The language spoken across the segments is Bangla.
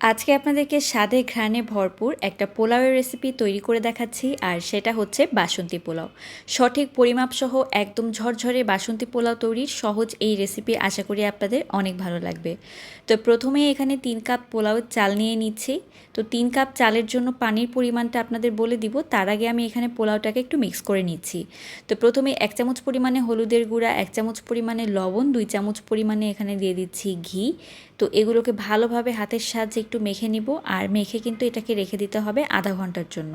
আজকে আপনাদেরকে স্বাদে ঘ্রাণে ভরপুর একটা পোলাওয়ের রেসিপি তৈরি করে দেখাচ্ছি, আর সেটা হচ্ছে বাসন্তী পোলাও। সঠিক পরিমাপ সহ একদম ঝরঝরে বাসন্তী পোলাও তৈরির সহজ এই রেসিপি আশা করি আপনাদের অনেক ভালো লাগবে। তো প্রথমে এখানে তিন কাপ পোলাও চাল নিয়ে নিচ্ছি। তো তিন কাপ চালের জন্য পানির পরিমাণটা আপনাদের বলে দিব, তার আগে আমি এখানে পোলাওটাকে একটু মিক্স করে নিচ্ছি। তো প্রথমে এক চামচ পরিমাণে হলুদের গুঁড়া, এক চামচ পরিমাণে লবণ, দুই চামচ পরিমাণে এখানে দিয়ে দিচ্ছি ঘি। তো এগুলোকে ভালোভাবে হাতের সাহায্যে একটু মেখে নিব আর মেখে কিন্তু এটাকে রেখে দিতে হবে আধা ঘণ্টার জন্য।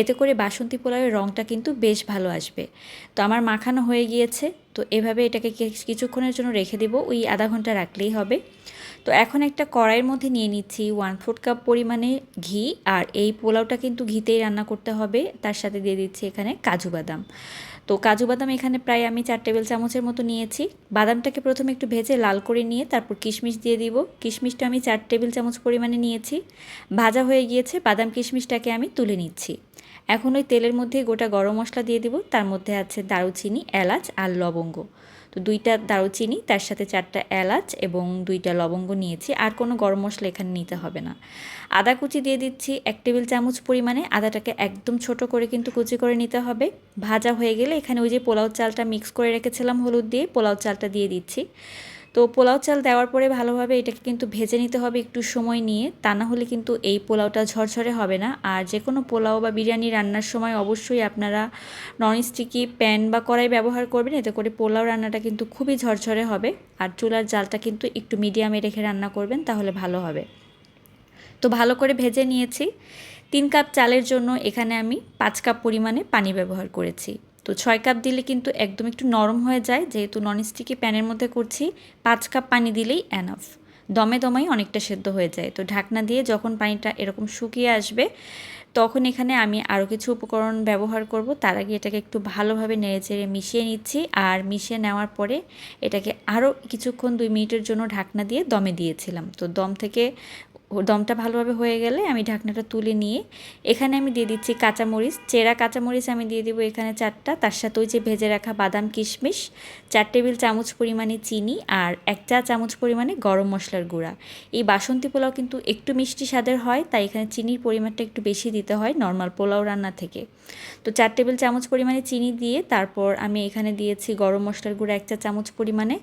এতে করে বাসন্তী পোলাওয়ের রঙটা কিন্তু বেশ ভালো আসবে। তো আমার মাখানো হয়ে গিয়েছে, তো এভাবে এটাকে কিছুক্ষণের জন্য রেখে দেব। ওই আধা ঘণ্টা রাখলেই হবে। তো এখন একটা কড়াইয়ের মধ্যে নিয়ে নিচ্ছি ওয়ান ফোর্থ কাপ পরিমাণে ঘি আর এই পোলাওটা কিন্তু ঘিতেই রান্না করতে হবে। তার সাথে দিয়ে দিচ্ছি এখানে কাজু বাদাম। তো কাজু বাদাম এখানে প্রায় আমি চার টেবিল চামচের মতো নিয়েছি। বাদামটাকে প্রথমে একটু ভেজে লাল করে নিয়ে তারপর কিশমিশ দিয়ে দিব। কিশমিশটা আমি চার টেবিল চামচ পরিমাণে নিয়েছি। ভাজা হয়ে গিয়েছে, বাদাম কিশমিশটাকে আমি তুলে নিচ্ছি। এখন ওই তেলের মধ্যে গোটা গরম মশলা দিয়ে দিব। তার মধ্যে আছে দারুচিনি, এলাচ আর লবঙ্গ। তো দুইটা দারুচিনি, তার সাথে চারটা এলাচ এবং দুইটা লবঙ্গ নিয়েছি। আর কোনো গরম মশলা এখানে নিতে হবে না। আদা কুচি দিয়ে দিচ্ছি এক টেবিল চামচ পরিমাণে। আদাটাকে একদম ছোট করে কিন্তু কুচি করে নিতে হবে। ভাজা হয়ে গেলে এখানে ওই যে পোলাও চালটা মিক্স করে রেখেছিলাম হলুদ দিয়ে, পোলাও চালটা দিয়ে দিচ্ছি। তো পোলাও চাল দেওয়ার পরে ভালোভাবে এটাকে কিন্তু ভেজে নিতে হবে একটু সময় নিয়ে। তা না হলে কিন্তু এই পোলাওটা ঝরঝরে হবে না। আর যে কোনো পোলাও বা বিরিয়ানি রান্নার সময় অবশ্যই আপনারা ননস্টিকি প্যান বা কড়াই ব্যবহার করবেন। এতে করে পোলাও রান্নাটা কিন্তু খুবই ঝরঝরে হবে। আর চুলার জালটা কিন্তু একটু মিডিয়ামে রেখে রান্না করবেন, তাহলে ভালো হবে। তো ভালো করে ভেজে নিয়েছি। তিন কাপ চালের জন্য এখানে আমি পাঁচ কাপ পরিমাণে পানি ব্যবহার করেছি। তো ছয় কাপ দিলে কিন্তু একদম একটু নরম হয়ে যায়, যেহেতু ননস্টিকি প্যানের মধ্যে করছি, পাঁচ কাপ পানি দিলেই অ্যানাফ দমে দমেই অনেকটা সেদ্ধ হয়ে যায়। তো ঢাকনা দিয়ে যখন পানিটা এরকম শুকিয়ে আসবে, তখন এখানে আমি আরও কিছু উপকরণ ব্যবহার করব। তার আগে এটাকে একটু ভালোভাবে নেড়ে চেড়ে মিশিয়ে নিচ্ছি আর মিশিয়ে নেওয়ার পরে এটাকে আরও কিছুক্ষণ দুই মিনিটের জন্য ঢাকনা দিয়ে দমে দিয়েছিলাম। তো দম থেকে দমটা ভালোভাবে হয়ে গেলে আমি ঢাকনাটা তুলে নিয়ে, এখানে আমি দিয়ে দিচ্ছি কাঁচামরিচ, চেরা কাঁচামরিচ আমি দিয়ে দিব এখানে চারটা, তার সাথে ওই যে ভেজে রাখা বাদাম কিশমিশ, চার টেবিল চামচ পরিমাণে চিনি আর এক চা চামচ পরিমাণে গরম মশলার গুঁড়া। এই বাসন্তী পোলাও কিন্তু একটু মিষ্টি স্বাদের হয়, তাই এখানে চিনির পরিমাণটা একটু বেশি দিতে হয় নর্মাল পোলাও রান্না থেকে। তো চার টেবিল চামচ পরিমাণে চিনি দিয়ে তারপর আমি এখানে দিয়েছি গরম মশলার গুঁড়া এক চা চামচ পরিমাণে।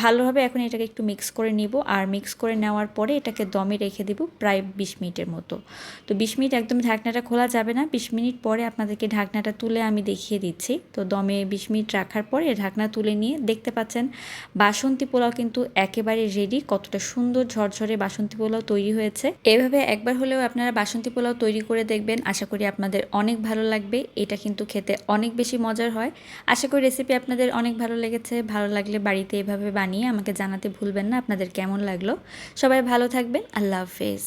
ভালোভাবে এখন এটাকে একটু মিক্স করে নিব, আর মিক্স করে নেওয়ার পরে এটাকে দমে রেখে দেব প্রায় বিশ মিনিটের মতো। তো বিশ মিনিট একদম ঢাকনাটা খোলা যাবে না। বিশ মিনিট পরে আপনাদেরকে ঢাকনাটা তুলে আমি দেখিয়ে দিচ্ছি। তো দমে বিশ মিনিট রাখার পরে ঢাকনা তুলে নিয়ে দেখতে পাচ্ছেন বাসন্তী পোলাও কিন্তু একেবারে রেডি কতটা সুন্দর ঝরঝরে বাসন্তী পোলাও তৈরি হয়েছে। এভাবে একবার হলেও আপনারা বাসন্তী পোলাও তৈরি করে দেখবেন। আশা করি আপনাদের অনেক ভালো লাগবে। এটা কিন্তু খেতে অনেক বেশি মজার হয়। আশা করি রেসিপি আপনাদের অনেক ভালো লেগেছে। ভালো লাগলে বাড়িতে এভাবে বানিয়ে আমাকে জানাতে ভুলবেন না। আপনাদের কেমন লাগল? সবাই ভালো থাকবেন। আল্লাহ হাফেজ